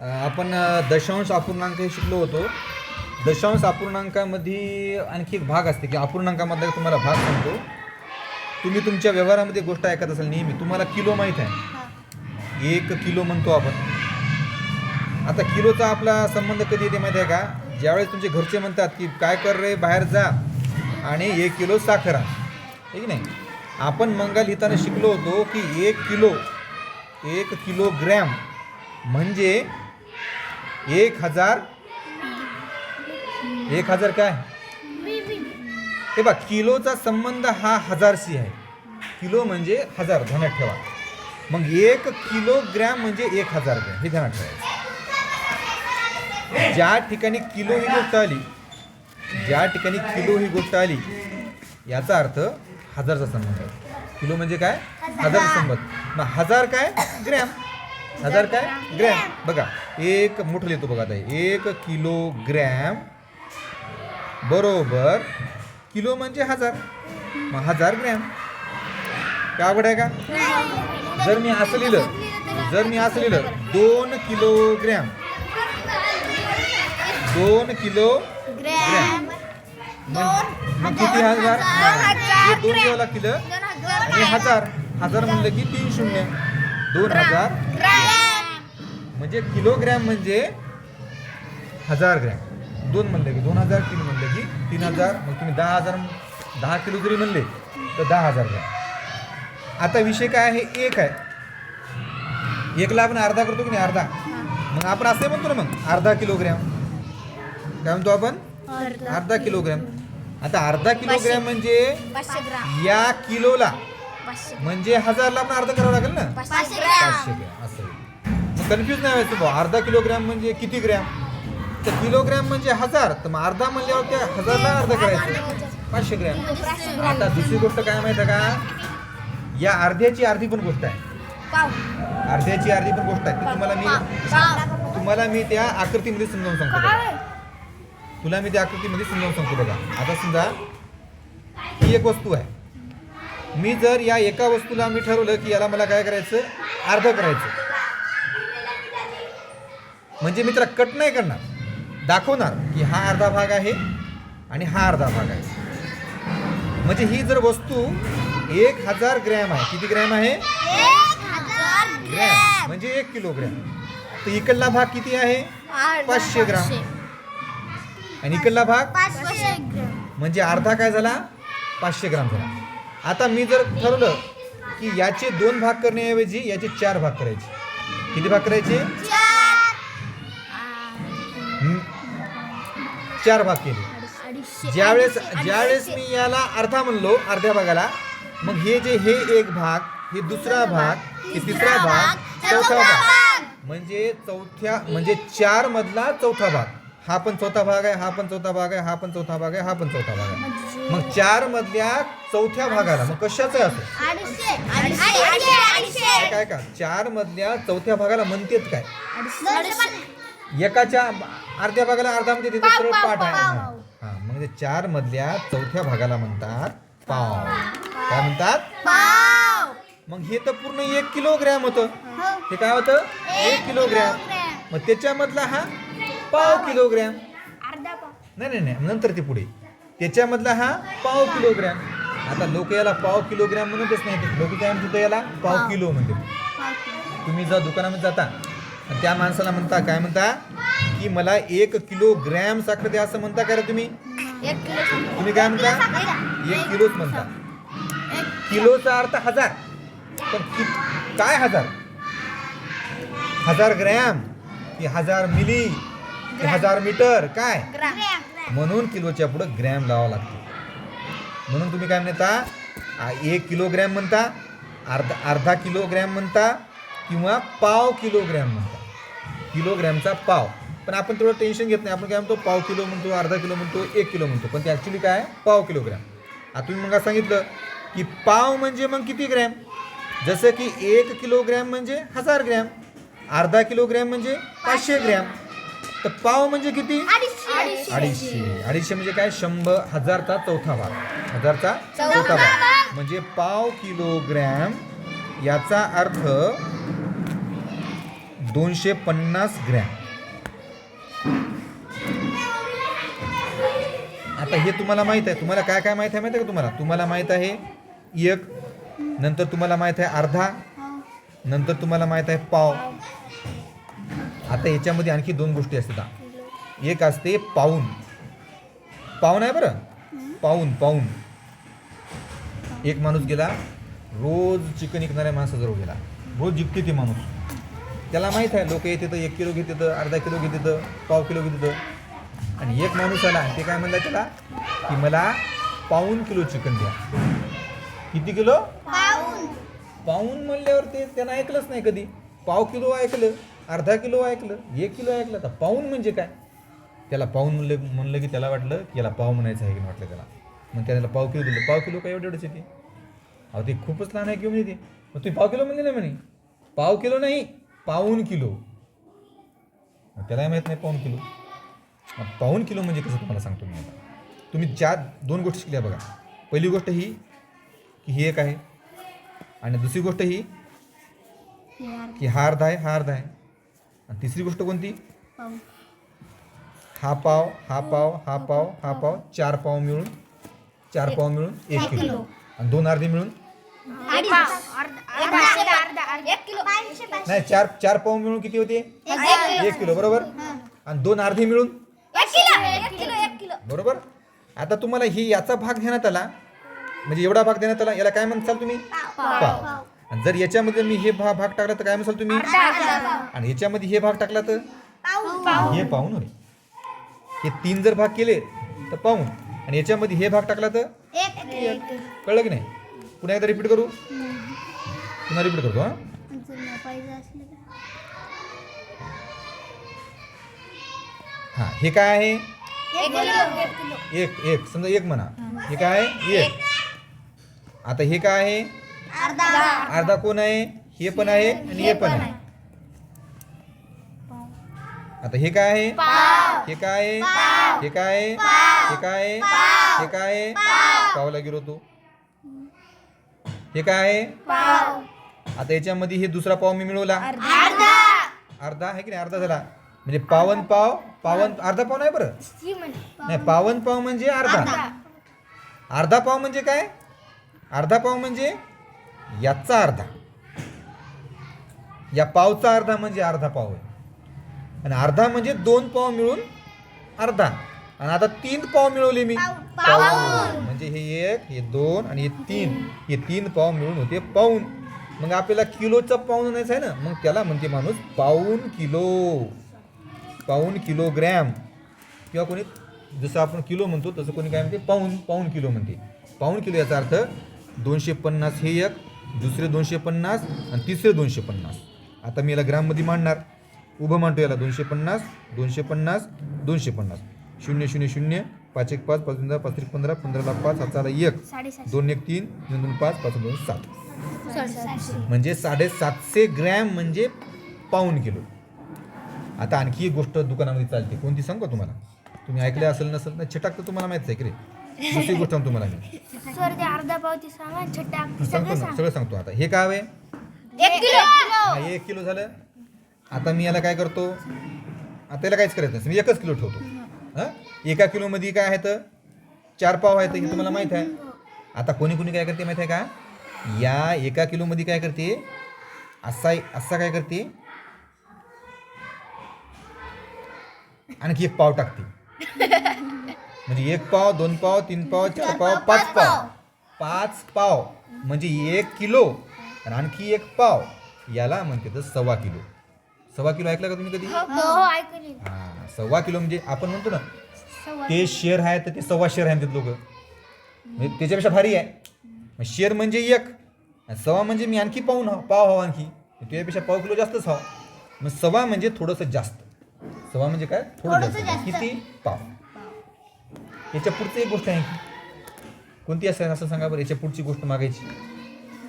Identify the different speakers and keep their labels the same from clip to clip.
Speaker 1: आपण दशांश अपूर्णांक हे शिकलो होतो. दशांश अपूर्णांकामध्ये आणखी एक भाग असते की अपूर्णांकामधला तुम्हाला भाग सांगतो. तुम्ही तुमच्या व्यवहारामध्ये गोष्ट ऐकत असाल नेहमी तुम्हाला किलो माहीत आहे. एक किलो म्हणतो आपण. आता किलोचा आपला संबंध कधी येते माहिती आहे का? ज्यावेळेस तुमचे घरचे म्हणतात की काय कर रे बाहेर जा आणि एक किलो साखर. ठीक नाही? आपण मंगल लिहिताना शिकलो होतो की एक किलो एक किलोग्रॅम म्हणजे एक हजार? एक हजार काय? हे बघ किलोचा संबंध हा हजारशी आहे. किलो म्हणजे हजार ध्यानात ठेवा. मग एक किलोग्रॅम म्हणजे एक हजार ग्रॅम हे ध्यानात ठेवायचं. ज्या ठिकाणी किलो ही गोष्ट आली ज्या ठिकाणी किलो ही गोष्ट आली याचा अर्थ हजारचा संबंध आहे. किलो म्हणजे काय? हजारचा संबंध. मग हजार काय? ग्रॅम. हजार काय? ग्रॅम. बघा एक मोठं लिहितो बघा आता. एक किलोग्रॅम बरोबर किलो म्हणजे हजार. मग हजार ग्रॅम. काय अवघड आहे का? जर मी असं लिहिलं जर मी असं लिहिलं दोन किलोग्रॅम. दोन किलो ग्रॅम. मग किती हजार? दोन वेळेला किलो. आणि हजार हजार. म्हणलं की तीन शून्य. दोन हजार म्हणजे किलोग्रॅम म्हणजे हजार ग्रॅम. दोन म्हणले की दोन हजार तीन म्हणले की तीन हजार मग तुम्ही दहा हजार दहा किलो जरी म्हणले तर दहा हजार ग्रॅम. आता विषय काय आहे? एक आहे. एकला आपण अर्धा करतो की नाही? अर्धा. मग आपण असं म्हणतो ना मग अर्धा किलोग्रॅम. काय म्हणतो आपण? अर्धा किलोग्रॅम. आता अर्धा किलोग्रॅम म्हणजे या किलोला म्हणजे हजारला आपण अर्धा करावं लागेल ना? पाचशे ग्रॅम. असं कन्फ्यूज नाही व्हायचं भाऊ. अर्धा किलोग्रॅम म्हणजे किती ग्रॅम? तर किलोग्रॅम म्हणजे हजार. तर मग अर्धा म्हणल्यावर त्या हजारला अर्धा करायचं. पाचशे ग्रॅम. आता दुसरी गोष्ट काय माहिती आहे का? या अर्ध्याची अर्धी पण गोष्ट आहे. अर्ध्याची अर्धी पण गोष्ट आहे. ती तुम्हाला मी तुम्हाला मी त्या आकृतीमध्ये समजावून सांगतो बघा. तुला मी त्या आकृतीमध्ये समजावून सांगतो बघा. आता समजा ही एक वस्तू आहे. मी जर या एका वस्तूला मी ठरवलं की याला मला काय करायचं? अर्ध करायचं. म्हणजे मी त्याला कट नाही करणार. दाखवणार की हा अर्धा भाग आहे आणि हा अर्धा भाग आहे. म्हणजे ही जर वस्तू एक हजार ग्रॅम आहे. किती ग्रॅम आहे? ग्रॅम. म्हणजे एक किलोग्रॅम. तर इकडला भाग किती आहे? पाचशे ग्राम. आणि इकडला भाग? म्हणजे अर्धा काय झाला? पाचशे ग्राम झाला. आता मी जर ठरवलं की याचे दोन भाग करण्याऐवजी याचे चार भाग करायचे. किती भाग करायचे? चार भाग केले. ज्यावेळेस ज्यावेळेस मी याला अर्धा म्हणलो अर्ध्या भागाला मग हे जे हे एक भाग हे दुसरा भाग हे तिसरा भाग चौथा भाग. म्हणजे चौथ्या म्हणजे चार मधला चौथा भाग. हा पण चौथा भाग आहे हा पण चौथा भाग आहे हा पण चौथा भाग आहे हा पण चौथा भाग आहे. मग चार मधल्या चौथ्या भागाला मग कशाचं आहे असं? काय का चार मधल्या चौथ्या भागाला म्हणतेत काय? एकाच्या अर्ध्या भागाला अर्धा म्हणजे तिथे सरळ पाठ आहे. हा हा, म्हणजे चार मधल्या चौथ्या भागाला म्हणतात पाव. काय म्हणतात? मग हे तर पूर्ण एक किलोग्रॅम होतं. हे. काय होतं? एक किलोग्रॅम. मग त्याच्यामधला हा पाव किलोग्रॅम. नाही नाही नाही नंतर ते पुढे. त्याच्यामधला हा पाव किलोग्रॅम. आता लोक याला पाव किलोग्रॅम म्हणतच नाही लोक काय म्हणतात याला? पाव किलो म्हणते तुम्ही जर दुकानामध्ये जाता. आणि त्या माणसाला म्हणता काय म्हणता? की मला एक किलो ग्रॅम साखर द्या असं म्हणता का रे तुम्ही? तुम्ही काय म्हणता? एक किलोच म्हणता. किलोचा अर्थ हजार. पण कि काय हजार? हजार ग्रॅम. की हजार मिली. की हजार मीटर. काय? म्हणून किलोच्या पुढं ग्रॅम लावावं लागते. म्हणून तुम्ही काय म्हणता? एक किलोग्रॅम म्हणता अर्धा अर्धा किलोग्रॅम म्हणता किंवा पाव किलोग्रॅम म्हणता. किलोग्रॅमचा पाव. पण आपण थोडं टेन्शन घेत नाही. आपण काय म्हणतो पाव किलो म्हणतो अर्धा किलो म्हणतो एक किलो म्हणतो. पण ते ॲक्च्युली काय आहे? पाव किलोग्रॅम. आता तुम्ही मग सांगितलं की पाव म्हणजे मग किती ग्रॅम? जसं की एक किलोग्रॅम म्हणजे हजार ग्रॅम. अर्धा किलोग्रॅम म्हणजे पाचशे ग्रॅम. तर पाव म्हणजे किती? अडीचशे. अडीचशे. म्हणजे काय? शंभर हजारचा चौथा भाग. हजारचा चौथा भाग. म्हणजे पाव किलोग्रॅम याचा अर्थ दोनशे पन्नास ग्रॅम. आता हे तुम्हाला माहीत आहे. तुम्हाला काय काय माहीत आहे माहिती आहे का तुम्हाला? तुम्हाला माहीत आहे एक नंतर तुम्हाला माहीत आहे अर्धा नंतर तुम्हाला माहीत आहे पाव. आता याच्यामध्ये आणखी दोन गोष्टी असतात. एक असते पाऊन. पाऊन आहे बरं? पाऊन पाऊन. एक माणूस गेला रोज चिकन विकणाऱ्या माणसाजवळ गेला. रोज जिंकते ते माणूस. त्याला माहीत आहे लोक येते तर एक किलो घेते तर अर्धा किलो घेते तर पाव किलो घेते तर आणि एक माणूस आला ते काय म्हणला त्याला की मला पाऊन किलो चिकन द्या. किती किलो? पाऊन. म्हणल्यावर ते त्यानं ऐकलंच नाही कधी. पाव किलो ऐकलं अर्धा किलो ऐकलं एक किलो ऐकलं तर पाऊन म्हणजे काय? त्याला पाऊन म्हणलं म्हणलं की त्याला वाटलं की याला पाव म्हणायचं आहे की नाही वाटलं त्याला. मग त्याला पाव किलो दिलं. पाव किलो काय एवढं एवढंच येते अहो ते खूपच लहान आहे किंवा म्हणजे ते? मग तुम्ही पाव किलो म्हणले नाही म्हणे. पाव किलो नाही. पाऊन किलो. त्यालाही माहीत नाही पाऊन किलो. मग पाऊन किलो म्हणजे कसं तुम्हाला सांगतो मी आता. तुम्ही चार दोन गोष्टी शिकल्या बघा. पहिली गोष्ट ही की ही एक आहे. आणि दुसरी गोष्ट ही की हा अर्धा आहे हा अर्धा आहे. आणि तिसरी गोष्ट कोणती? हा पाव हा पाव हा पाव हा पाव चार पाव मिळून चार पाव मिळून एक किलो. आणि दोन अर्धे मिळून नाही चार चार पाव मिळून किती होते? एक किलो. बरोबर? आणि दोन अर्धे मिळून? बरोबर? आता तुम्हाला ही याचा भाग घेण्यात आला. म्हणजे एवढा भाग देण्यात आला. याला काय म्हणसाल तुम्ही? पाव. आणि जर याच्यामध्ये मी हे भा भाग टाकला तर काय म्हणसाल तुम्ही? आणि याच्यामध्ये हे भाग टाकला तर? हे पाहून होय हे तीन जर भाग केले तर पाहून आणि याच्यामध्ये हे भाग टाकला तर? कळलं की नाही? पुन्हा एकदा रिपीट करू? पुन्हा रिपीट करतो हां? हां हे काय आहे? एक एक समजा एक म्हणा. हे काय आहे? एक. आता हे काय आहे? अर्धा. कोण आहे? हे पण आहे आणि हे पण आहे. आता हे काय आहे? हे काय आहे? हे काय आहे? हे काय आहे? हे काय आहे? पावला गेलो तो. हे काय? आहे आता याच्यामध्ये हे दुसरा पाव मी मिळवला. अर्धा. आहे की नाही? अर्धा झाला. म्हणजे पावन पाव पावन अर्धा पाव नाही बरं? नाही पावन पाव म्हणजे अर्धा. अर्धा पाव म्हणजे काय? अर्धा पाव म्हणजे याचा अर्धा. या पावचा अर्धा म्हणजे अर्धा पाव आहे. आणि अर्धा म्हणजे दोन पाव मिळून अर्धा. आणि आता तीन पाव मिळवले मी. पाऊन म्हणजे हे एक हे दोन आणि हे तीन. हे तीन पाव मिळून होते पाऊन. मग आपल्याला किलोचा पाऊन आणायचं आहे ना? मग त्याला म्हणते माणूस पाऊन किलो. पाऊन किलोग्रॅम. किंवा कोणी जसं आपण किलो म्हणतो तसं कोणी काय म्हणते? पाऊन पाऊन किलो म्हणते. पाऊन किलो याचा अर्थ दोनशे पन्नास हे एक दुसरे दोनशे पन्नास आणि तिसरे दोनशे पन्नास. आता मी याला ग्राममध्ये मांडणार. उभं मांडतो याला दोनशे पन्नास दोनशे पन्नास दोनशे पन्नास. शून्य शून्य शून्य पाच एक पाच पाच पंधरा पाच एक पंधरा पंधराला पाच हाताला एक दोन एक तीन दोन दोन पाच पाच दोन सात. म्हणजे साडेसातशे ग्रॅम म्हणजे पाऊन किलो. आता आणखी एक गोष्ट दुकानामध्ये चालते. कोणती सांगू का तुम्हाला? तुम्ही ऐकले असेल नसेल ना छटाक तर तुम्हाला माहीत आहे की रे. दुसरी गोष्ट तुम्हाला मी.
Speaker 2: सर ते अर्धा पावती सांगा छट्टा
Speaker 1: सांगतो ना सगळं सांगतो आता. हे काय हवे
Speaker 2: एक किलो.
Speaker 1: हा, हे एक किलो झालं. आता मी याला काय करतो? आता याला काहीच करायचं नाही. मी एकच किलो ठेवतो. हां? एका किलोमध्ये काय आहे तर? चार पाव आहेत हे तुम्हाला माहीत आहे. आता कोणी कोणी काय करते माहीत आहे का? या एका किलोमध्ये काय करते? असा असा काय करते? आणखी एक पाव टाकते. म्हणजे एक पाव दोन पाव तीन पाव चार पाव पाच पाव. पाच पाव. म्हणजे एक किलो आणि आणखी एक पाव. याला म्हणते तर सव्वा किलो. सव्वा किलो ऐकलं का तुम्ही कधी?
Speaker 2: हो ऐकली
Speaker 1: हा सव्वा किलो म्हणजे आपण म्हणतो ना ते शेअर आहे तर ते सव्वा शेअर आहे म्हणतात लोक. म्हणजे त्याच्यापेक्षा भारी आहे. शेअर म्हणजे एक आणि सव्वा म्हणजे मी आणखी पाहून हवा पाव हवा आणखी. त्याच्यापेक्षा पाव किलो जास्तच हवा. मग सव्वा म्हणजे थोडंसं जास्त. सव्वा म्हणजे काय? थोडं जास्त. किती? पाव. याच्या पुढची एक गोष्ट आहे की कोणती असेल असं सांगा बरं याच्या पुढची गोष्ट मागायची.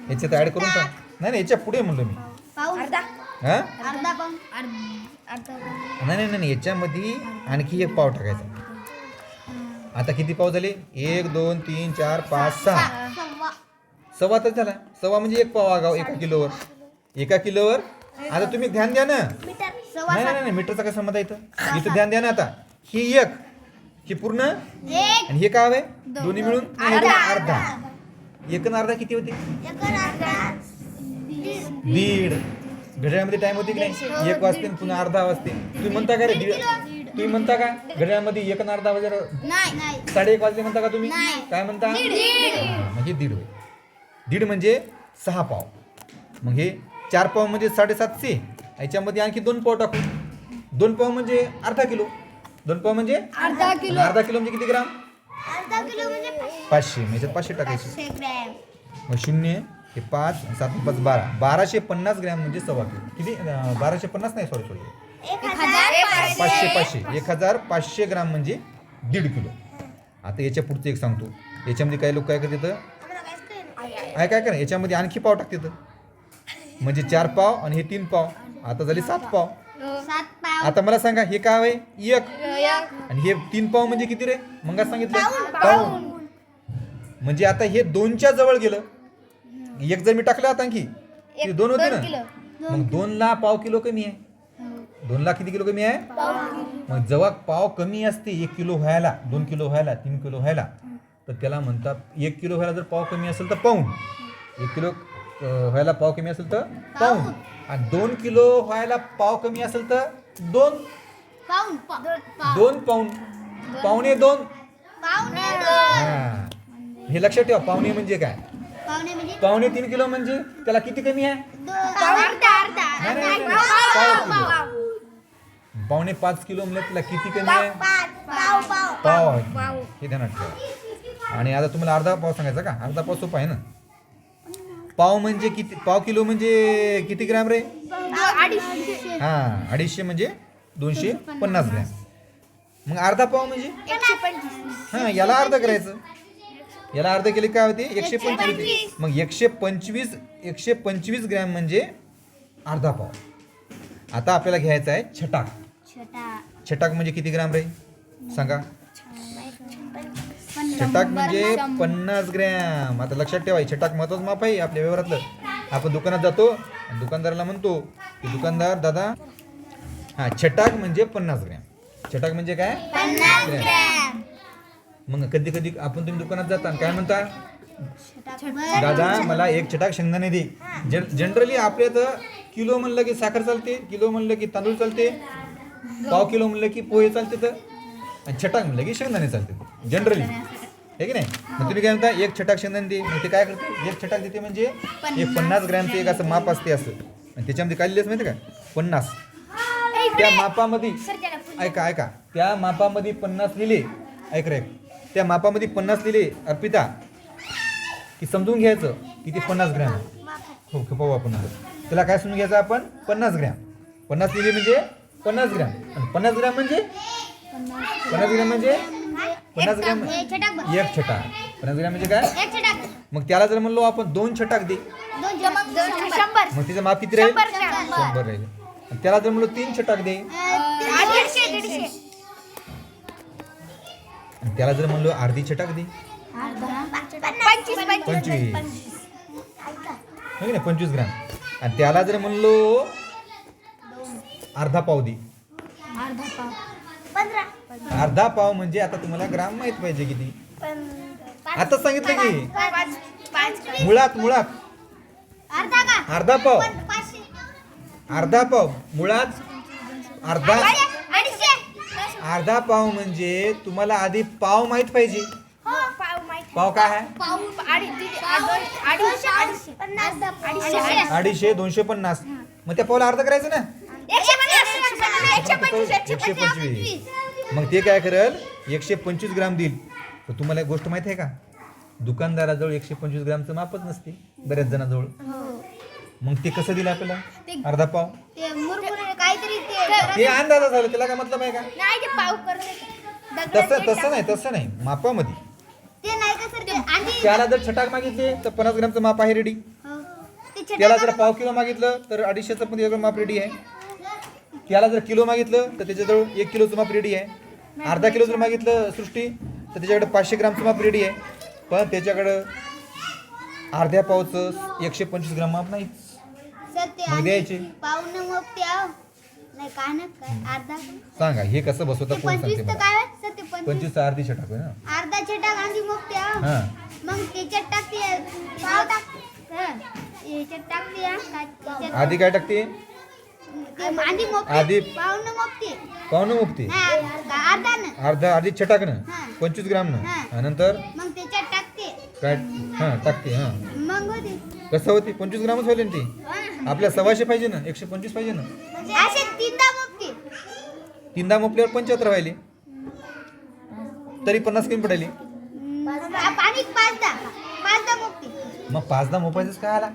Speaker 1: याच्यात ॲड करून टाक. नाही नाही याच्यापुढे म्हणलो मी.
Speaker 2: अर्धा.
Speaker 1: हां?
Speaker 2: अर्धा पाऊन अर्धा
Speaker 1: नाही नाही नाही याच्यामध्ये आणखी एक पाव टाकायचा. आता किती पाव झाले? एक दोन तीन चार पाच सहा.
Speaker 2: सव्वा.
Speaker 1: तर झाला. सव्वा म्हणजे एक पाव आगाव एका किलोवर. एका किलोवर? आता तुम्ही ध्यान द्या ना. नाही नाही नाही मीटरचा काय संबंध आहे इथं? इथं ध्यान द्या ना आता. ही एक ही पूर्ण?
Speaker 2: एक.
Speaker 1: आणि हे काय हवे? दोन्ही मिळून?
Speaker 2: अर्धा.
Speaker 1: एक अर्धा. किती होते? दीड. घड्याळामध्ये टाइम होते की नाही? एक वाजते आणि पुन्हा अर्धा वाजते. तुम्ही म्हणता का रे? दीड तुम्ही म्हणता का? घड्याळामध्ये एक आणि अर्धा
Speaker 2: नाही
Speaker 1: साडे एक वाजले म्हणता का तुम्ही. काय म्हणता?
Speaker 2: दीड.
Speaker 1: म्हणजे दीड होय. दीड म्हणजे सहा पाव. मग हे चार पाव म्हणजे साडेसातशे. याच्यामध्ये आणखी दोन पाव टाकू. दोन पाव म्हणजे अर्धा किलो. दोन पाव म्हणजे
Speaker 2: अर्धा
Speaker 1: आणि अर्धा किलो म्हणजे किती ग्राम?
Speaker 2: किलो म्हणजे
Speaker 1: पाचशे. म्हणजे पाचशे टाकायचे. मग शून्य. हे पाच सात पाच बारा. बाराशे पन्नास ग्रॅम म्हणजे सव्वा किलो. किती? अं, बाराशे पन्नास नाही सॉरी सॉरी
Speaker 2: एक हजार
Speaker 1: पाचशे पाचशे. एक हजार पाचशे ग्राम म्हणजे दीड किलो. आता याच्या पुढचं एक सांगतो. याच्यामध्ये काही लोक काय करतात आहे काय करा याच्यामध्ये आणखी पाव टाकतात म्हणजे चार पाव आणि हे तीन पाव. आता झाले सात पाव.
Speaker 2: सात पाव.
Speaker 1: आता मला सांगा हे काय आहे? एक. आणि हे तीन पाव म्हणजे किती रे? मग सांगितलं. पाऊन म्हणजे आता हे दोनच्या जवळ गेलं. एक जर मी टाकलं आता आणखी किती? दोन होते ना? मग दोन ला पाव किलो कमी आहे. दोन ला किती किलो कमी आहे? मग जेव्हा पाव कमी असते एक किलो व्हायला दोन किलो व्हायला तीन किलो व्हायला तर त्याला म्हणतात एक किलो व्हायला जर पाव कमी असेल तर पाऊन. एक किलो व्हायला पाव कमी असेल तर पाऊन. आणि दोन किलो व्हायला पाव कमी असेल तर दोन. दोन पाऊन. पावणे दोन. हा हे. लक्षात ठेवा पावणे म्हणजे काय?
Speaker 2: पावणे म्हणजे?
Speaker 1: पावणे तीन किलो म्हणजे? त्याला किती कमी आहे?
Speaker 2: अर्धा अर्धा
Speaker 1: नाही, नाही, नाही. पाव किलो. पावणे पाच किलो म्हणजे त्याला किती कमी आहे?
Speaker 2: पाव. पाव
Speaker 1: पाव आहे हे ध्यानात ठेवा. आणि आता तुम्हाला अर्धा पाव सांगायचा का? अर्धा पाव सोपा आहे ना? पाव म्हणजे किती पाव किलो म्हणजे किती ग्रॅम रे? हा अडीचशे म्हणजे दोनशे पन्नास ग्रॅम. मग अर्धा पाव म्हणजे? हा याला अर्ध करायचं. याला अर्ध केले काय होते? एकशे पंचवीस. मग एकशे पंचवीस एकशे पंचवीस ग्रॅम म्हणजे अर्धा पाव. आता आपल्याला घ्यायचा आहे छटाक.
Speaker 2: छोटा
Speaker 1: छटाक म्हणजे किती ग्रॅम रे? सांगा. छटाक. म्हणजे पन्नास ग्रॅम. आता लक्षात ठेवा छटाक महत्वाचं माप आहे आपल्या व्यवहारातलं. आपण दुकानात जातो दुकानदाराला म्हणतो की दुकानदार दादा हा छटाक म्हणजे पन्नास ग्रॅम. छटाक म्हणजे काय? ग्रॅम. मग कधी कधी आपण तुम्ही दुकानात जाता आणि काय म्हणता? दादा मला एक छटाक शेंगदाणे दे. जनरली आपल्या तर किलो म्हणलं की साखर चालते किलो म्हणलं की तांदूळ चालते पाव किलो म्हणलं की पोहे चालते तर? आणि छटाक म्हणलं की शेंगदाणे चालते. जनरली हे की नाही? मग तुम्ही काय म्हणता एक छटाक शेंगदाणे दे. मग ते काय करते? एक छटाक देते म्हणजे एक पन्नास ग्रॅमचं एक असं माप असते असं. आणि त्याच्यामध्ये काय लिहिलंच माहिती का? पन्नास. त्या मापामध्ये ऐका ऐका. त्या मापामध्ये पन्नास लिहिले. ऐक रे. त्या मापामध्ये पन्नास लिहिले अर्पिता. की समजून घ्यायचं की ते पन्नास ग्रॅम. हो पाहू आपण. त्याला काय समजून घ्यायचं आपण? पन्नास ग्रॅम. पन्नास लिहिले म्हणजे पन्नास ग्रॅम. आणि पन्नास ग्रॅम म्हणजे? पन्नास ग्रॅम म्हणजे? पन्नास ग्रॅम
Speaker 2: एक छटाक. बघ.
Speaker 1: एक छटाक. पन्नास ग्रॅम म्हणजे काय? मग त्याला जर म्हणलो आपण दोन छटाक दे. मग तिचं माप किती राहील?
Speaker 2: शंभर.
Speaker 1: राहील. आणि त्याला जर म्हणलो तीन छटाक दे. आणि त्याला जर म्हणलो अर्धी छटाक दे.
Speaker 2: पंचवीस
Speaker 1: पंचवीस. हो की नाही? पंचवीस ग्रॅम. आणि त्याला जर म्हणलो अर्धा पाव दे.
Speaker 2: अर्धा पाव. पंधरा.
Speaker 1: अर्धा पाव म्हणजे आता तुम्हाला ग्राम माहीत पाहिजे किती? आता सांगितलं की मुळात मुळात.
Speaker 2: अर्धा का?
Speaker 1: अर्धा पाव. अर्धा पाव. मुळात. अर्धा. अर्धा पाव म्हणजे तुम्हाला आधी पाव माहीत पाहिजे.
Speaker 2: हो पाव माहिती
Speaker 1: पाव काय आहे?
Speaker 2: पाव अडीचशे अडीचशे पन्नास. अडीचशे.
Speaker 1: अडीचशे दोनशे पन्नास. मग त्या पावला अर्ध करायचं ना?
Speaker 2: एकशे पन्नास एकशे पंचवीस
Speaker 1: एकशे पंचवीस. मग ते काय करेल? एकशे पंचवीस ग्राम देईल. तर तुम्हाला एक गोष्ट माहिती आहे का? दुकानदाराजवळ एकशे पंचवीस ग्रामचं मापच नसते बऱ्याच जणांजवळ. मग ते कसं दिलं आपल्याला? अर्धा पाव.
Speaker 2: ते मुरमुरे काहीतरी ते
Speaker 1: अंदाजा झालं त्याला काय मतलब आहे का?
Speaker 2: नाही ते पाव करते
Speaker 1: तसं तसं नाही तसं नाही. मापामध्ये.
Speaker 2: ते नाही का सर
Speaker 1: त्याला जर छटाक मागितले तर पन्नास ग्रामचं माप आहे रेडी
Speaker 2: हो. ते
Speaker 1: त्याला जर पाव किलो मागितलं तर अडीचशेचं पण त्याचं माप रेडी आहे. त्याला जर किलो मागितलं तर त्याच्याजवळ एक किलोचं माप रेडी आहे. अर्धा किलो जर मागितलं सृष्टी तर त्याच्याकडे पाचशे ग्रामचं माप रेडी आहे. पण त्याच्याकडं अर्ध्या पावचं एकशे पंचवीस ग्राम माप नाही मग द्यायचे.
Speaker 2: मग त्या नाही काय ना काय अर्धा
Speaker 1: सांगा हे कसं बसवता
Speaker 2: ते
Speaker 1: कोण
Speaker 2: पंचवीस
Speaker 1: सांगते
Speaker 2: तर
Speaker 1: मला?
Speaker 2: काय ते पंचवीस.
Speaker 1: पंचवीस अर्धी छटाक होय ना?
Speaker 2: अर्धा छटाक आणि मग ते
Speaker 1: हा.
Speaker 2: मग त्याच्यात टाकते पाव टाक हं. याच्यात टाकते हा. काय त्याच्यात-
Speaker 1: आधी काय टाकते?
Speaker 2: ते आधी मोपते
Speaker 1: आधी-
Speaker 2: पावनं मोपते
Speaker 1: पावनं मुक्ती?
Speaker 2: अर्धा ना.
Speaker 1: अर्धा अर्धी छटाकनं
Speaker 2: हा.
Speaker 1: पंचवीस ग्रामनं
Speaker 2: हा.
Speaker 1: आणि नंतर?
Speaker 2: मग त्याच्यात टाकते.
Speaker 1: काय? हा टाकते हा.
Speaker 2: मग होते.
Speaker 1: कसं होती? पंचवीस ग्रामच होईल ना ती?
Speaker 2: ना.
Speaker 1: आपल्या सव्वाशे पाहिजे ना? एकशे पंचवीस पाहिजे ना?
Speaker 2: तीनदा
Speaker 1: मोपल्यावर पंच्याहत्तर व्हायले. तरी पन्नास कमी पडायली मग पाचदा मोपायचंच काय आला?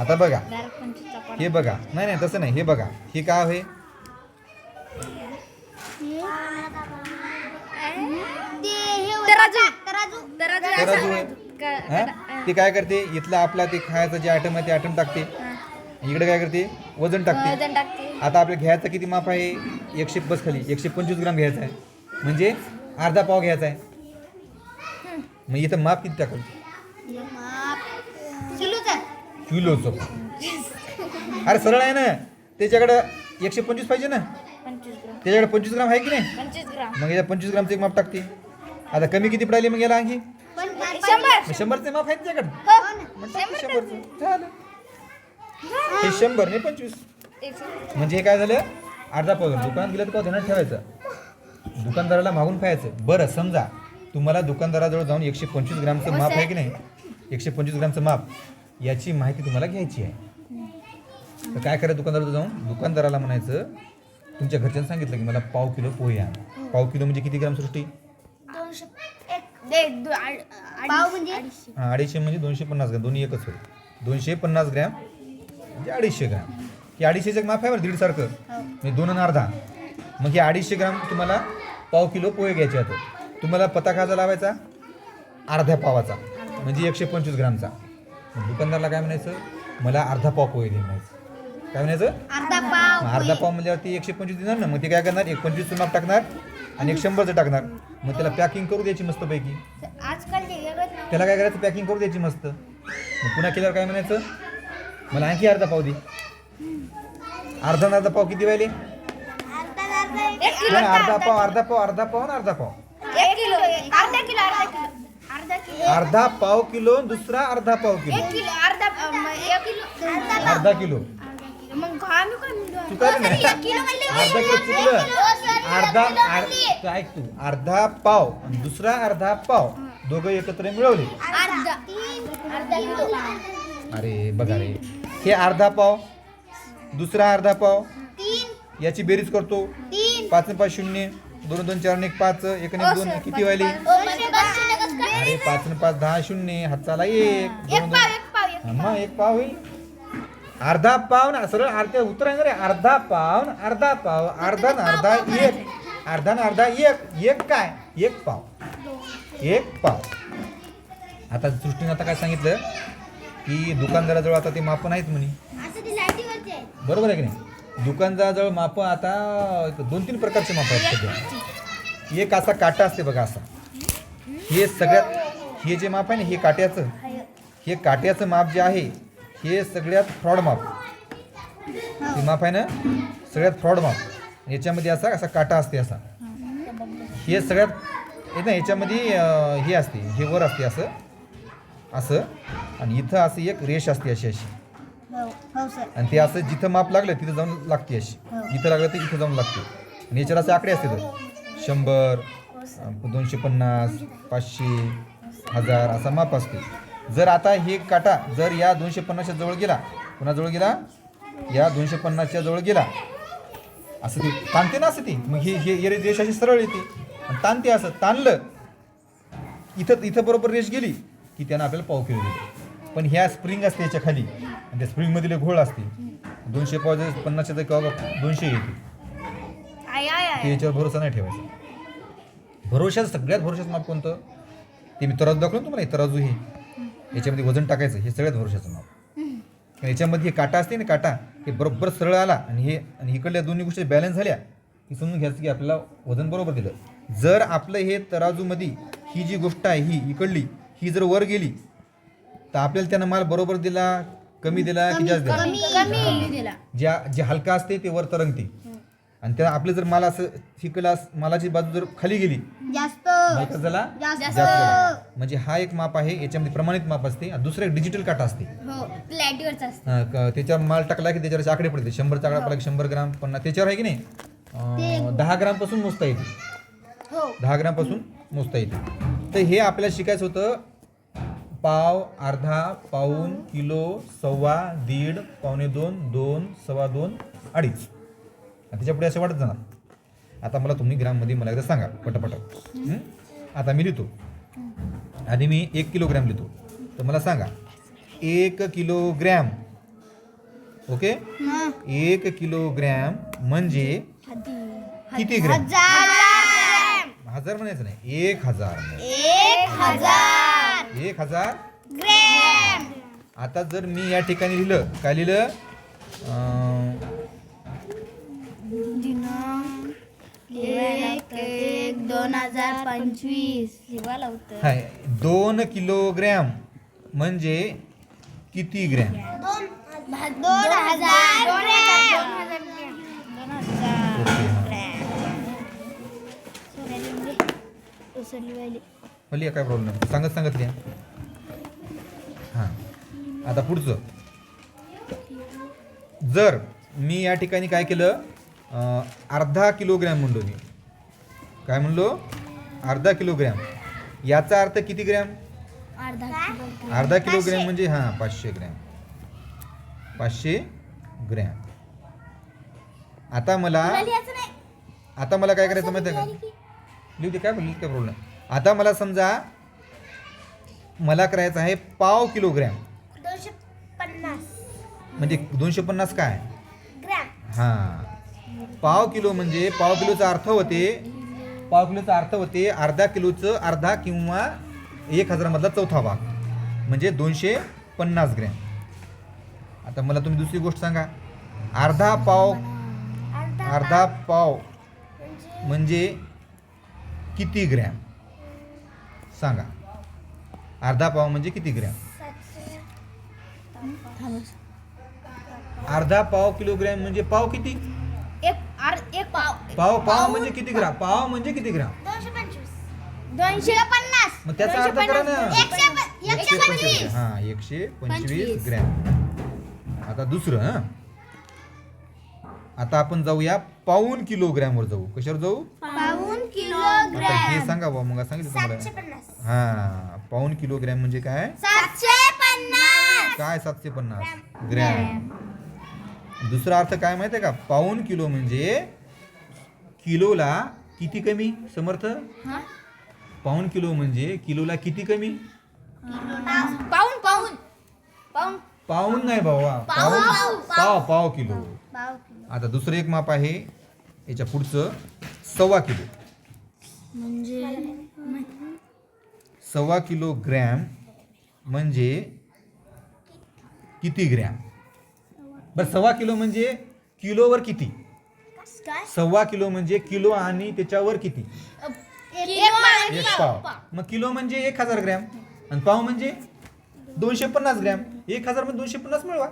Speaker 1: आता बघा. हे बघा. नाही नाही तसं नाही. हे बघा. हे काय आहे?
Speaker 2: हे
Speaker 3: तराजू.
Speaker 1: आहे हा? ते काय करते? इथला आपला ते खायचं जे आयटम आहे ते आयटम टाकते. इकडे काय करते? वजन टाकते.
Speaker 3: वजन टाकते.
Speaker 1: आता आपल्या घ्यायचं किती माप आहे? एकशे बस खाली. एकशे पंचवीस ग्राम घ्यायचं आहे. म्हणजे अर्धा पाव घ्यायचा आहे. मग इथं माप किती टाकल?
Speaker 2: माप किलोचा
Speaker 1: किलोचं. अरे सरळ आहे ना. त्याच्याकडं एकशे पंचवीस पाहिजे ना.
Speaker 3: पंचवीस ग्राम.
Speaker 1: त्याच्याकडे पंचवीस ग्राम आहे की नाही?
Speaker 3: पंचवीस ग्राम.
Speaker 1: मग याच्या पंचवीस ग्रामचं एक माप टाकते. आता कमी किती पडायली मग याला आणखी
Speaker 3: शंभर.
Speaker 1: मग शंभरचे माप आहे त्याच्याकडे?
Speaker 2: हो. ना.
Speaker 1: मग टाकते शंभरचं. झालं हे शंभर नाही पंचवीस. म्हणजे हे काय झालं? अर्धा पाव झालं. दुकानात गेलं तर का ध्यानात ठेवायचं. दुकानदाराला मागून खायचं. बरं समजा तुम्हाला दुकानदाराजवळ जाऊन एकशे पंचवीस ग्रामचं माप आहे की नाही? एकशे पंचवीस ग्रामचं माप. याची माहिती तुम्हाला घ्यायची आहे. तर काय करायचं दुकानदाराजवळ जाऊन? दुकानदाराला म्हणायचं तुमच्या घरच्यांनी सांगितलं की मला पाव किलो पोहे आण. पाव किलो म्हणजे किती ग्राम सृष्टी?
Speaker 2: म्हणजे?
Speaker 1: हां अडीचशे म्हणजे दोनशे पन्नास ग्राम. दोन्ही एकच होईल. दोनशे पन्नास ग्रॅम म्हणजे अडीचशे ग्रॅम. हे अडीचशेचं माप आहे बरं दीडसारखं. म्हणजे दोन आणि अर्धा. मग हे अडीचशे ग्राम तुम्हाला पाव किलो पोहे घ्यायचे आहेत तुम्हाला पता खायचा लावायचा? अर्ध्या पावाचा. म्हणजे एकशे पंचवीस ग्रामचा. दुकानदाराला काय म्हणायचं? मला अर्धा पाव पोहे दे म्हणायचं. काय म्हणायचं?
Speaker 2: अर्धा पाव
Speaker 1: मग अर्धा पाव म्हणजे एकशे पंचवीस देणार ना? मग ते काय करणार? एक पंचवीसचं माप टाकणार आणि एक शंभरचं टाकणार. मग त्याला पॅकिंग करू द्यायची मस्तपैकी
Speaker 2: आजकाल ते वेगळंच नाव.
Speaker 1: त्याला काय करायचं? पॅकिंग करू द्यायची मस्त. मग पुन्हा केल्यावर काय म्हणायचं? मला आणखी अर्धा पाव दे. अर्धा अर्धा पाव किती व्हायले
Speaker 2: अर्धा
Speaker 1: नाही, पाव अर्धा पाव अर्धा पाव आणि अर्धा पाव.
Speaker 3: एक किलो.
Speaker 2: अर्धा किलो अर्धा किलो. अर्धा किलो.
Speaker 1: अर्धा पाव किलो आणि दुसरा अर्धा पाव किलो.
Speaker 2: एक किलो अर्धा अं, एक किलो. अर्धा
Speaker 1: किलो.
Speaker 2: मग आम्ही काय
Speaker 1: नाही
Speaker 2: एक किलो म्हणले
Speaker 1: अर्धा किलो चुकलं. अर्धा
Speaker 2: किलो
Speaker 1: अर्ध-. तू ऐक तू. अर्धा पाव आणि दुसरा अर्धा पाव. दोघं एकत्र मिळवले.
Speaker 2: अर्धा. अर्धा किलो.
Speaker 1: अरे बघा रे. हे अर्धा पाव दुसरा अर्धा पाव. याची बेरीज करतो. पाच पाच शून्य. दोन दोन चार एक पाच. एक दोन. किती व्हायली? अरे पाच पाच दहा शून्य. हातचाला एक. दोन दोन. हा, मग एक पाव. होईल. अर्धा पाव ना सरळ अर्ध्या उत्तर आहे ना रे. अर्धा पाव न अर्धा पाव. अर्धा न अर्धा एक अर्धा न अर्धा एक. एक काय? एक पाव. एक पाव. आता सृष्टीने आता काय सांगितलं? की दुकानदाराजवळ आता ते माप नाहीत म्हणे. बरोबर आहे की नाही? दुकानदाराजवळ माप आता दोन तीन प्रकारचे माप आहेत सध्या. एक असा काटा असते बघा असा. हे सगळ्यात हे जे माप आहे ना हे काट्याचं. हे काट्याचं माप जे आहे हे सगळ्यात फ्रॉड माप. हे माप आहे ना सगळ्यात फ्रॉड माप. याच्यामध्ये असा असा काटा असते असा. हे सगळ्यात हे ना याच्यामध्ये हे असते हे वर असते असं. असं. आणि इथं असं एक रेष असते अशी अशी.
Speaker 2: हो हो सर.
Speaker 1: आणि ते असं जिथं माप लागलं तिथं जाऊन लागते अशी. जिथं लागलं ते इथं जाऊन लागते. आणि याच्यावर असे आकडे असते तर शंभर अं, दोनशे पन्नास पाचशे हजार असा माप असते. जर आता हे काटा जर या दोनशे पन्नासच्या जवळ गेला पुन्हा जवळ गेला या दोनशे पन्नासच्या जवळ गेला असं ते ताणते ना असं ती. मग हे हे हे रेष अशी सरळ येते. आणि ताणते असं. ताणलं इथं इथं बरोबर रेष गेली की त्यानं आपल्याला पाव किलो देते पण ह्या स्प्रिंग असते याच्या खाली. आणि त्या स्प्रिंगमधील एक घोळ असते. दोनशे पाव पन्नासच्या किंवा दोनशे येते.
Speaker 2: आय आय
Speaker 1: ते याच्यावर भरोसा नाही ठेवायचा. भरोशाचं सगळ्यात भरोशाचं माप कोणतं? ते मी तराजू दाखवलं तुम्हाला हे तराजू हे. याच्यामध्ये वजन टाकायचं हे सगळ्यात भरोशाचं माप. याच्यामध्ये काटा असते ना काटा हे बरोबर सरळ आला आणि हे आणि इकडल्या दोन्ही गोष्टी बॅलन्स झाल्या की समजून घ्यायचं की आपल्याला वजन बरोबर दिलं. जर आपलं हे तराजूमध्ये ही जी गोष्ट आहे ही इकडली ही जर वर गेली तर आपल्याला त्यानं माल बरोबर दिला कमी दिला की जास्त दिला?
Speaker 2: कमी कमी दिला.
Speaker 1: ज्या जे हलका असते ते वर तरंगते. आणि त्या आपलं जर माल असं हिकला मालाची बाजू जर खाली गेली
Speaker 2: जास्त.
Speaker 1: झाला
Speaker 2: जास्त.
Speaker 1: जास्त झाला. म्हणजे हा एक माप आहे याच्यामध्ये प्रमाणित माप असते आणि दुसरं एक डिजिटल काटा असते.
Speaker 2: हो प्लॅटीवरच असतं.
Speaker 1: हा, क- त्याच्यावर माल टाकला की त्याच्यावर आकडे पडते शंभरचा आकडा पडला की शंभर ग्राम पन्नास त्याच्यावर आहे की नाही? अं, दहा ग्रामपासून मोजता येते.
Speaker 2: हो.
Speaker 1: दहा ग्रामपासून मोजता येते. तर हे आपल्याला शिकायचं होतं पाव अर्धा पाऊन किलो सव्वा दीड पावणे दोन दोन सव्वा दोन अडीच. त्याच्या पुढे असं वाढत जाणार. आता मला तुम्ही ग्राममध्ये मला एकदा सांगा पटापट? आता मी लिहितो. आधी मी एक किलोग्रॅम लिहितो. तर मला सांगा एक किलोग्रॅम. ओके. एक किलोग्रॅम म्हणजे किती ग्रॅम?
Speaker 2: हजार.
Speaker 1: हजार म्हणायचं नाही एक हजार.
Speaker 2: एक हजार. ग्रॅम.
Speaker 1: आता जर मी या ठिकाणी लिहिलं काय लिहिलं?
Speaker 2: दोन हजार पंचवीस.
Speaker 1: हाय दोन किलोग्रॅम म्हणजे किती ग्रॅम?
Speaker 2: दोन हजार. दोन हजार दोन हजार
Speaker 1: ओके हां मला काय प्रॉब्लेम सांगत सांगत लिहा हां. आता पुढचं. जर मी या ठिकाणी काय केलं अर्धा किलोग्रॅम म्हणलो मी. काय म्हणलो? अर्धा किलोग्रॅम. याचा अर्थ किती ग्रॅम?
Speaker 2: अर्धा
Speaker 1: किलोग्रॅम. म्हणजे हां पाचशे ग्रॅम. पाचशे ग्रॅम. आता मला आता मला काय करायचं माहिती आहे का? लिहू दे काय बोलली? काय प्रॉब्लेम आता मला समजा मला करायचं आहे पाव किलोग्रॅम.
Speaker 2: दोनशे पन्नास.
Speaker 1: म्हणजे दोनशे पन्नास काय?
Speaker 2: ग्रॅम.
Speaker 1: हां. पाव किलो म्हणजे पाव किलोचा अर्थ होते पाव किलोचा अर्थ होते अर्धा किलोचं अर्धा किंवा एक हजारामधला चौथा भाग. म्हणजे दोनशे पन्नास ग्रॅम. आता मला तुम्ही दुसरी गोष्ट सांगा. अर्धा पाव अर्धा पाव म्हणजे किती ग्रॅम? सांगा. अर्धा पाव म्हणजे किती ग्रॅम? अर्धा पाव किलोग्रॅम म्हणजे पाव किती?
Speaker 2: एक पाव.
Speaker 1: पाव पाव म्हणजे किती ग्राम? पाव म्हणजे किती ग्राम?
Speaker 2: दोनशे पन्नास.
Speaker 1: मग त्याचा अर्थ करा ना.
Speaker 2: एकशे पंचवीस.
Speaker 1: हा एकशे पंचवीस. ग्रॅम. आता दुसरं हा. आता आपण जाऊया पाऊन किलोग्रॅमवर जाऊ. कशावर जाऊ? आता हे सांगा बा मग सांगितलं तुम्हाला. हा पाऊन किलोग्रॅम म्हणजे काय?
Speaker 2: सातशे पन्नास.
Speaker 1: काय सातशे पन्नास? ग्रॅम. दुसरा अर्थ काय माहिती आहे का? पाऊन किलो म्हणजे किलोला किती कमी? समर्थ? पाऊन किलो म्हणजे किलोला किती कमी?
Speaker 2: पाऊन पाऊन पाऊन.
Speaker 1: पाऊन. नाही भावा.
Speaker 2: पाव,
Speaker 1: पाऊन
Speaker 2: पाव.
Speaker 1: पाव किलो. आता दुसरं एक माप आहे याच्या पुढचं सव्वा किलो.
Speaker 2: म्हणजे
Speaker 1: सव्वा किलो ग्रॅम म्हणजे किती ग्रॅम? बरं सव्वा किलो म्हणजे किलोवर किती? सव्वा किलो म्हणजे किलो आणि त्याच्यावर किती? एक पाव. मग किलो म्हणजे एक हजार ग्रॅम आणि पाव म्हणजे दोनशे पन्नास ग्रॅम. एक हजार म्हणजे दोनशे पन्नास मिळवा.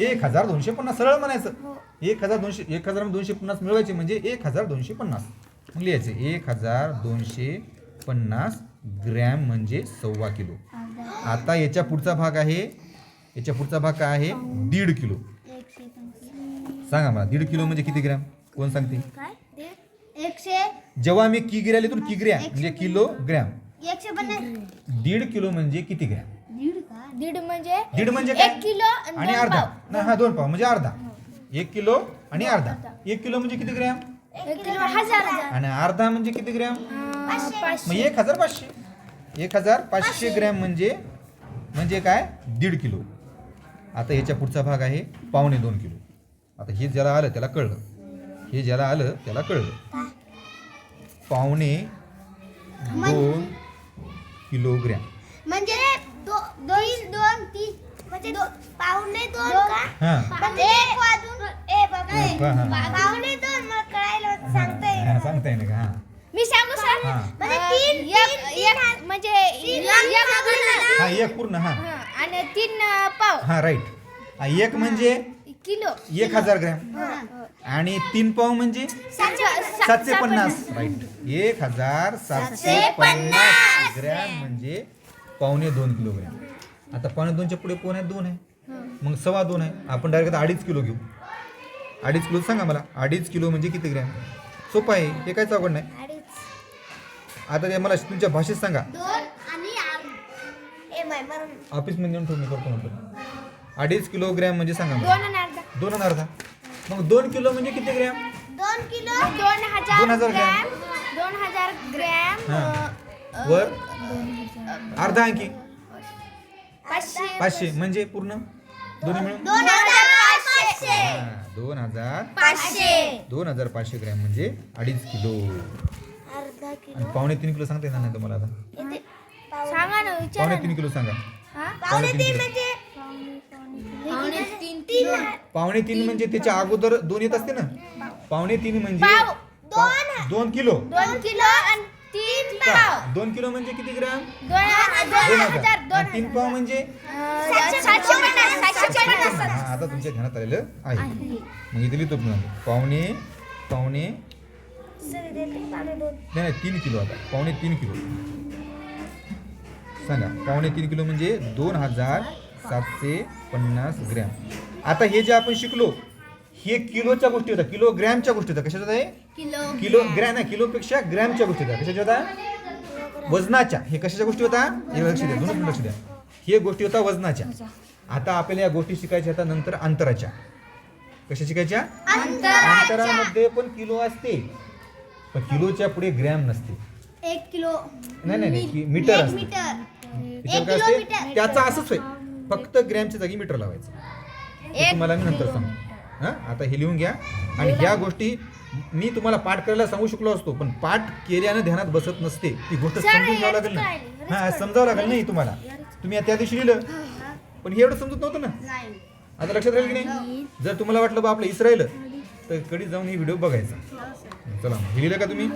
Speaker 1: एक हजार दोनशे पन्नास. सरळ म्हणायचं. एक हजार दोनशे एक हजार दोनशे पन्नास मिळवायचे म्हणजे एक हजार दोनशे पन्नास. मग लिहायचे एक हजार दोनशे पन्नास ग्रॅम म्हणजे सव्वा किलो. आता याच्या पुढचा भाग आहे. याच्या पुढचा भाग काय आहे? दीड किलो. सांगा मला दीड किलो म्हणजे किती ग्रॅम? कोण सांगते? जेव्हा मी किग्र्या लिहितो ना, किग्र्या म्हणजे किलो ग्रॅम. दीड किलो म्हणजे किती ग्रॅम?
Speaker 2: दीड का? म्हणजे
Speaker 1: दीड म्हणजे काय?
Speaker 2: एक किलो आणि
Speaker 1: अर्धा. नाही हा दोन पाव म्हणजे अर्धा. एक किलो आणि अर्धा. एक किलो म्हणजे किती ग्रॅम?
Speaker 2: एक किलो हजार
Speaker 1: आणि अर्धा म्हणजे किती ग्रॅम? मग एक हजार पाचशे. एक हजार पाचशे ग्रॅम म्हणजे म्हणजे काय? दीड किलो. आता याच्या पुढचा भाग आहे पावणे दोन किलो. आता हे ज्याला आलं त्याला कळलं. हे ज्याला आलं त्याला कळलं. पावणे दोन किलोग्रॅम
Speaker 2: म्हणजे दो- दोन दोन तीन म्हणजे दो- पावणे दोन का?
Speaker 1: हां
Speaker 2: म्हणजे एक वाजून ए बाबा
Speaker 1: हा, हा, हा.
Speaker 2: पावणे दोन मला कळायला सांगता येईल
Speaker 1: का? हां
Speaker 2: मी सांगू सर?
Speaker 1: हा.
Speaker 2: म्हणजे तीन एक एक म्हणजे एक
Speaker 1: हा एक पूर्ण हां.
Speaker 2: आणि तीन अं, पाव.
Speaker 1: हा राईट एक म्हणजे?
Speaker 2: किलो.
Speaker 1: एक हजार ग्रॅम. आणि तीन पाव म्हणजे? सातशे पन्नास. राईट एक हजार सातशे पन्नास ग्रॅम म्हणजे पावणे दोन किलोग्रॅम. आता पावणे दोनच्या पुढे कोण आहे? दोन आहे. मग सव्वा दोन आहे. आपण डायरेक्ट अडीच किलो घेऊ. अडीच किलो सांगा मला. अडीच किलो म्हणजे किती ग्रॅम? सोपं आहे हे काहीच अवघड नाही. आता ते मला तुमच्या भाषेत सांगा.
Speaker 2: दोन आणि
Speaker 1: ऑफिसमध्ये येऊन ठेवून करतो म्हणतो. अडीच किलो ग्रॅम म्हणजे सांगा मला.
Speaker 2: दोन आणि अर्धा.
Speaker 1: दोन आणि अर्धा. मग दोन किलो म्हणजे किती ग्रॅम?
Speaker 2: दोन किलो. दोन हजार
Speaker 1: दोन हजार ग्रॅम.
Speaker 2: ग्रॅम. दोन हजार ग्रॅम
Speaker 1: हा.
Speaker 2: अ,
Speaker 1: वर? अर्धा अंकी.
Speaker 2: पाचशे.
Speaker 1: पाचशे. म्हणजे पूर्ण? दोन्ही मिळून?
Speaker 2: दोन
Speaker 1: हा, दोन हजार
Speaker 2: पाचशे.
Speaker 1: दोन हजार पाचशे ग्रॅम म्हणजे अडीच किलो.
Speaker 2: अर्धा
Speaker 1: आणि पावणे तीन किलो सांगता येणार नाही तुम्हाला आता.
Speaker 2: सांगा ना विचारा
Speaker 1: पावणे तीन किलो सांगा.
Speaker 2: हा?
Speaker 1: पावणे तीन किलो.
Speaker 2: म्हणजे पावणे तीन तीन
Speaker 1: पावणे तीन म्हणजे त्याच्या अगोदर दोन येत असते ना? पावणे तीन म्हणजे
Speaker 2: पाव.
Speaker 1: दोन किलो.
Speaker 2: दोन किलो आणि तीन? पाव.
Speaker 1: दोन किलो म्हणजे किती ग्रॅम?
Speaker 2: दोन हजार
Speaker 1: आणि तीन पाव म्हणजे?
Speaker 2: सातशे सातशे पन्नास सातशे पन्नास.
Speaker 1: हा आता तुमच्या ध्यानात आलेलं आहे. मग इथे लिहितो पुन्हा. पावणे पावणे. नाही नाही तीन किलो आता. पावणे तीन किलो. सांगा पावणे तीन किलो म्हणजे दोन हजार सातशे पन्नास ग्रॅम. आता हे जे आपण शिकलो हे किलोच्या गोष्टी होत्या. किलो ग्रॅमच्या गोष्टी होत्या. कशाच्या
Speaker 2: किलो
Speaker 1: किलो ग्रॅम. नाही किलोपेक्षा ग्रॅमच्या गोष्टी होत्या. कशाच्या होत्या? वजनाच्या. हे कशाच्या गोष्टी होत्या? हे लक्ष द्या. दोन लक्ष द्या. हे गोष्टी होत्या वजनाच्या. आता आपल्याला या गोष्टी शिकायच्या होत्या नंतर अंतराच्या. कशा शिकायच्या? अंतरामध्ये पण किलो असते. पण किलोच्या पुढे ग्रॅम नसते.
Speaker 2: एक किलो.
Speaker 1: नाही नाही मीटर
Speaker 2: एक
Speaker 1: असते.
Speaker 2: मीटर.
Speaker 1: त्याच्यावर
Speaker 2: एक
Speaker 1: काय असते?
Speaker 2: किलोमीटर.
Speaker 1: त्याचा असंच आहे फक्त ग्रॅमच्या जागी मीटर लावायचं.
Speaker 2: एक
Speaker 1: तुम्हाला मी नंतर सांगतो. हां आता हे लिहून घ्या. आणि ह्या गोष्टी मी तुम्हाला पाठ करायला सांगू शकलो असतो पण पाठ केल्यानं ध्यानात बसत नसते. ती गोष्ट समजून घ्यावं लागेल ना. हां समजावं लागेल नाही तुम्हाला. तुम्ही त्या दिवशी लिहिलं. पण हे एवढं समजत नव्हतं ना. आता लक्षात राहील की नाही? जर तुम्हाला वाटलं बा आपलं इसरायलं तर कधी जाऊन ही व्हिडिओ बघायचा. चला लिहिलं का तुम्ही?